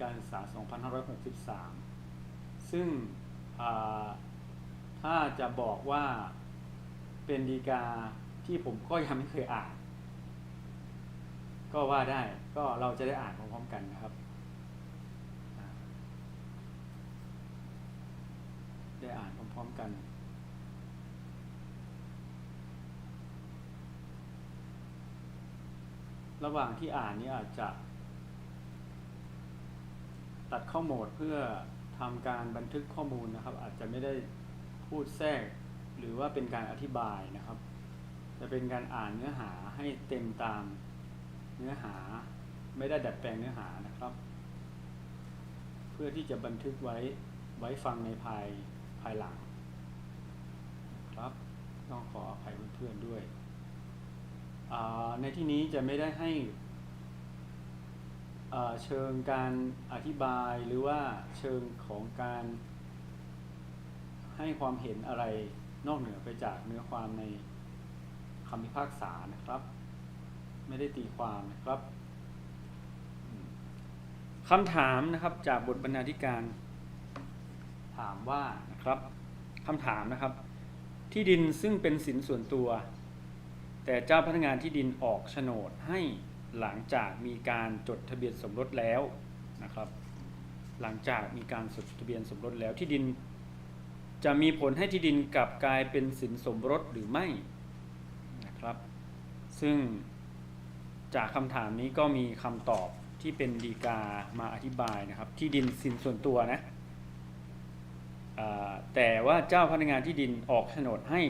การศึกษา 2563 ซึ่งถ้าจะบอกว่าเป็นดีกาที่ผมก็ยังไม่เคยอ่าน ก็ว่าได้ก็เราจะได้อ่านพร้อมๆกันนะครับ ได้อ่านพร้อมๆกันระหว่างที่อ่านนี่อาจจะ ตัดเข้าโหมดเพื่อทำการบันทึกข้อมูลนะครับ อาจจะไม่ได้พูดแทรก หรือว่าเป็นการอธิบายนะครับ จะเป็นการอ่านเนื้อหาให้เต็มตามเนื้อหา ไม่ได้ดัดแปลงเนื้อหานะครับ เพื่อที่จะบันทึกไว้ไว้ฟังในภายภายหลังครับต้องขออภัยเพื่อนๆด้วย ในที่นี้จะไม่ได้ให้ เชิงการอธิบายหรือว่าเชิงของการให้ความเห็นอะไรนอกเหนือไปจากเนื้อความในคำพิพากษานะครับ ไม่ได้ตีความนะครับคำถามนะครับจากบทบรรณาธิการ ถามว่านะครับคำถามนะครับ ที่ดินซึ่งเป็นสินส่วนตัว แต่เจ้าพนักงานที่ดินออกโฉนดให้ หลังจากมีการจดทะเบียนสมรสแล้วนะครับ หลังจากมีการจดทะเบียนสมรสแล้วที่ดิน จะมีผลให้ที่ดินกลับกลายเป็นสินสมรสหรือไม่นะครับ ซึ่งจากคำถามนี้ก็มีคำตอบที่เป็นดีกามาอธิบายนะครับ ที่ดินสินส่วนตัวนะแต่ว่าเจ้าพนักงานที่ดินออกโฉนดให้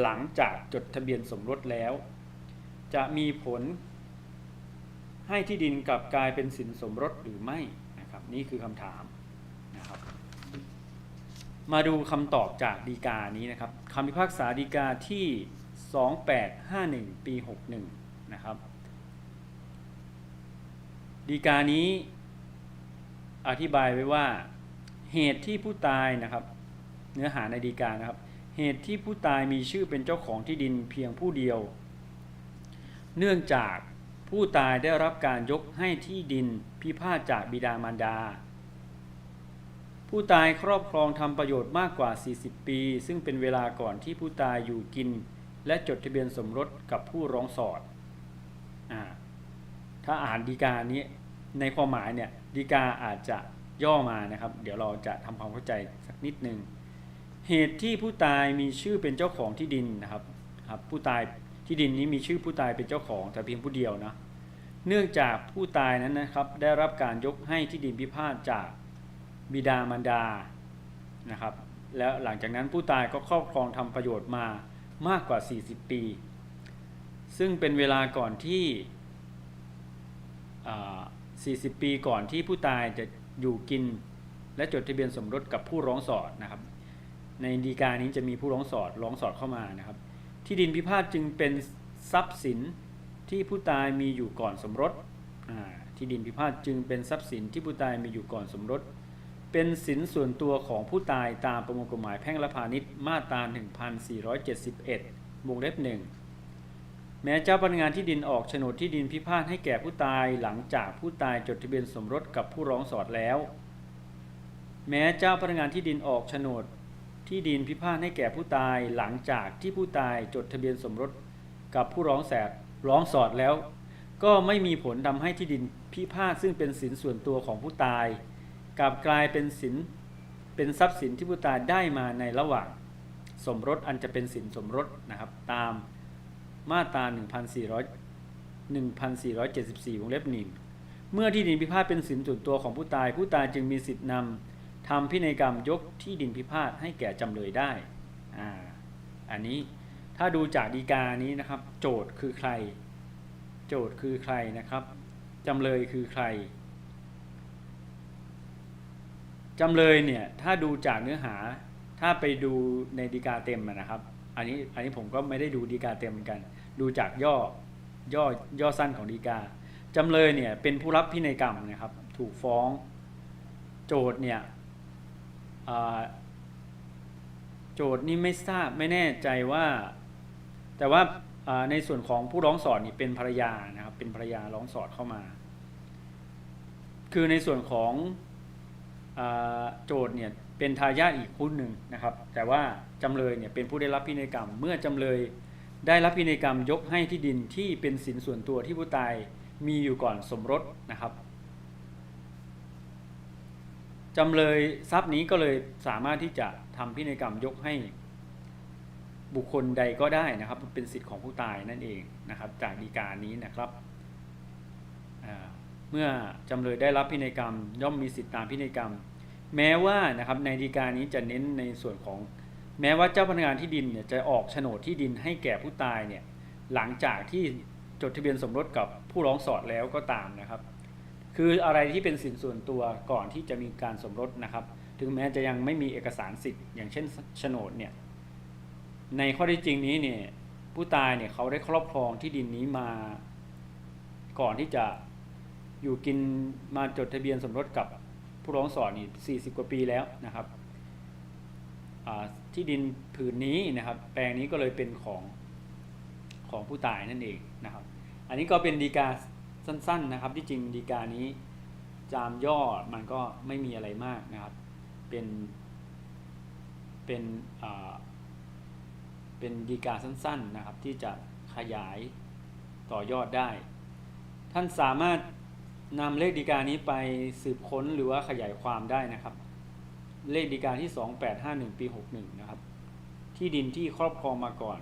หลังจากจดทะเบียนสมรสแล้ว จะมีผล ให้ที่ดินกลับกลายเป็นสินสมรสหรือไม่นะครับนี่คือคำถามนะครับมาดูคำตอบจากดีกานี้นะครับคำพิพากษาดีกาที่ 2851 ปี 61 นะครับดีกานี้อธิบายไว้ว่าเหตุที่ผู้ตายนะครับ เนื้อหาในดีกานะครับ เหตุที่ผู้ตายมีชื่อเป็นเจ้าของที่ดินเพียงผู้เดียว เนื่องจาก ผู้ตายได้รับการยกให้ที่ดินพิพาทจากบิดามารดา ผู้ตายครอบครองทำประโยชน์มากกว่า 40 ปี ซึ่งเป็นเวลาก่อนที่ผู้ตายอยู่กิน และจดทะเบียนสมรสกับผู้ร้องสอดอถ้าอ่านดีกานี้ในความหมายเนี่ยดีกาอาจจะย่อมานะครับ เดี๋ยวเราจะทำความเข้าใจสักนิดหนึ่งเหตุที่ผู้ตายมีชื่อเป็นเจ้าของที่ดินนะครับครับผู้ตาย ที่ดินนี้มีชื่อผู้ตายเป็นเจ้าของแต่เพียงผู้เดียวนะ เนื่องจากผู้ตายนั้นนะครับได้รับการยกให้ที่ดินพิพาทจากบิดามารดานะครับ แล้วหลังจากนั้นผู้ตายก็ครอบครองทำประโยชน์มามากกว่า 40 ปี ซึ่งเป็นเวลาก่อนที่อ่า40 ปีก่อนที่ผู้ตายจะอยู่กินและจดทะเบียนสมรสกับผู้ร้องสอดนะครับ ในดีกานี้จะมีผู้ร้องสอดร้องสอดเข้ามานะครับ ที่ดินพิพาทจึงเป็นทรัพย์สินที่ผู้ตายมีอยู่ก่อนสมรสที่ดินพิพาทจึงเป็นทรัพย์สินที่ผู้ตายมีอยู่ก่อนสมรส เป็นสินส่วนตัวของผู้ตายตามประมวลกฎหมายแพ่งและพาณิชย์มาตรา 1471 วงเล็บหนึ่งแม้เจ้าพนักงานที่ดินออกโฉนดที่ดินพิพาทให้แก่ผู้ตายหลังจากผู้ตายจดทะเบียนสมรสกับผู้ร้องสอดแล้ว แม้เจ้าพนักงานที่ดินออกโฉนด ที่ดินพิพาทให้แก่ผู้ตายหลังจากที่ผู้ตายจดทะเบียนสมรสกับผู้ร้องแสดร้องสอดแล้ว ก็ไม่มีผลทำให้ที่ดินพิพาทซึ่งเป็นสินส่วนตัวของผู้ตายกลับกลายเป็นสินเป็นทรัพย์สินที่ผู้ตายได้มาในระหว่างสมรสอันจะเป็นสินสมรสนะครับตามมาตรา 1400 1474 วงเล็บหนึ่งเมื่อที่ดินพิพาทเป็นสินส่วนตัวของผู้ตาย ผู้ตายจึงมีสิทธินำ ทำพินัยกรรมยกที่ดินพิพาทให้แก่จำเลยได้อ่าอันนี้ถ้าดูจากดีกานี้นะครับ โจทย์คือใคร โจทย์คือใครนะครับจำเลยคือใครจำเลยเนี่ยถ้าดูจากเนื้อหาถ้าไปดูในดีกาเต็มนะครับ อันนี้อันนี้ผมก็ไม่ได้ดูดีกาเต็มเหมือนกัน ดูจากย่อย่อย่อสั้นของดีกาจำเลยเนี่ยเป็นผู้รับพินัยกรรมนะครับ ถูกฟ้อง โจทย์เนี่ย โจทย์นี่ไม่ทราบไม่แน่ใจว่า แต่ว่าในส่วนของผู้ร้องสอดนี่เป็นภรรยานะครับ เป็นภรรยาร้องสอดเข้ามา คือในส่วนของอโจทย์เนี่ยเป็นทายาทอีกผู้หนึ่งนะครับ แต่ว่าจำเลยเนี่ยเป็นผู้ได้รับพินัยกรรม เมื่อจำเลยได้รับพินัยกรรมยกให้ที่ดินที่เป็นสินส่วนตัวที่ผู้ตายมีอยู่ก่อนสมรสนะครับ จำเลยทรัพย์นี้ก็เลยสามารถที่จะทำพินัยกรรมยกให้บุคคลใดก็ได้นะครับ เป็นสิทธิ์ของผู้ตายนั่นเองนะครับ จากดีกานี้นะครับเมื่อจำเลยได้รับพินัยกรรม ย่อมมีสิทธิตามพินัยกรรม แม้ว่านะครับในดีกานี้จะเน้นในส่วนของ แม้ว่าเจ้าพนักงานที่ดินเนี่ยจะออกโฉนดที่ดินให้แก่ผู้ตายเนี่ยหลังจากที่จดทะเบียนสมรสกับผู้ร้องสอดแล้วก็ตามนะครับ คืออะไรที่เป็นสินส่วนตัวก่อนที่จะมีการสมรสนะครับ ถึงแม้จะยังไม่มีเอกสารสิทธิ์อย่างเช่นโฉนดเนี่ยในข้อที่จริงนี้เนี่ยผู้ตายเนี่ยเขาได้ครอบครองที่ดินนี้มาก่อนที่จะอยู่กินมาจดทะเบียนสมรสกับผู้ร้องสอนนี่40 กว่าปีแล้วนะครับที่ดินผืนนี้นะครับ แปลงนี้ก็เลยเป็นของของผู้ตายนั่นเองนะครับ อันนี้ก็เป็นดีกา สั้น ๆนะครับ ที่จริงดีกานี้ จามย่อมันก็ไม่มีอะไรมากนะครับ เป็น เป็นเป็นดีกาสั้น ๆนะครับ ที่จะขยายต่อยอดได้ ท่านสามารถนำเลขดีกานี้ไปสืบค้นหรือว่าขยายความได้นะครับ เลขดีกาที่ 2851 ปี 61 นะครับ ที่ดินที่ครอบครองมาก่อน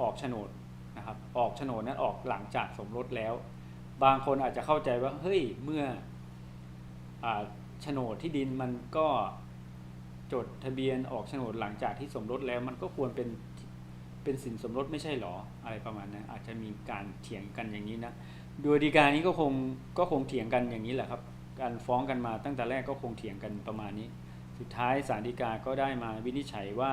ออกโฉนดนะครับ ออกโฉนดนั้นออกหลังจากสมรสแล้ว บางคนอาจจะเข้าใจว่าเฮ้ยเมื่ออาโฉนดที่ดินมันก็จดทะเบียนออกโฉนดหลังจากที่สมรสแล้ว มันก็ควรเป็นเป็นสินสมรสไม่ใช่หรออะไรประมาณนั้นอาจจะมีการเถียงกันอย่างนี้นะโดยดีกานี้ก็คงก็คงเถียงกันอย่างนี้แหละครับ การฟ้องกันมาตั้งแต่แรกก็คงเถียงกันประมาณนี้ สุดท้ายศาลฎีกาก็ได้มาวินิจฉัยว่า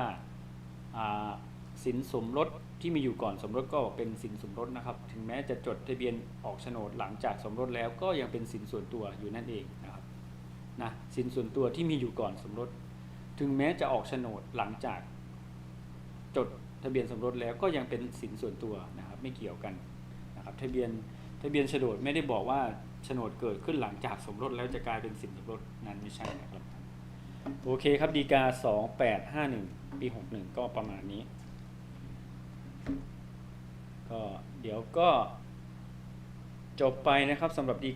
สินสมรส ที่มีอยู่ก่อนสมรสก็เป็นสินสมรสนะครับ ถึงแม้จะจดทะเบียนออกโฉนดหลังจากสมรสแล้วก็ยังเป็นสินส่วนตัวอยู่นั่นเองนะครับนะสินส่วนตัวที่มีอยู่ก่อนสมรส ถึงแม้จะออกโฉนดหลังจาก จดทะเบียนสมรสแล้วก็ยังเป็นสินส่วนตัวนะครับ ไม่เกี่ยวกันนะครับทะเบียนทะเบียนโฉนดไม่ได้บอกว่าโฉนดเกิดขึ้นหลังจากสมรสแล้วจะกลายเป็นสินสมรสนั้นไม่ใช่นะครับโอเคครับดีกา 2851 ปี 61 ก็ประมาณนี้ ก็เดี๋ยวก็จบไปนะครับสำหรับดี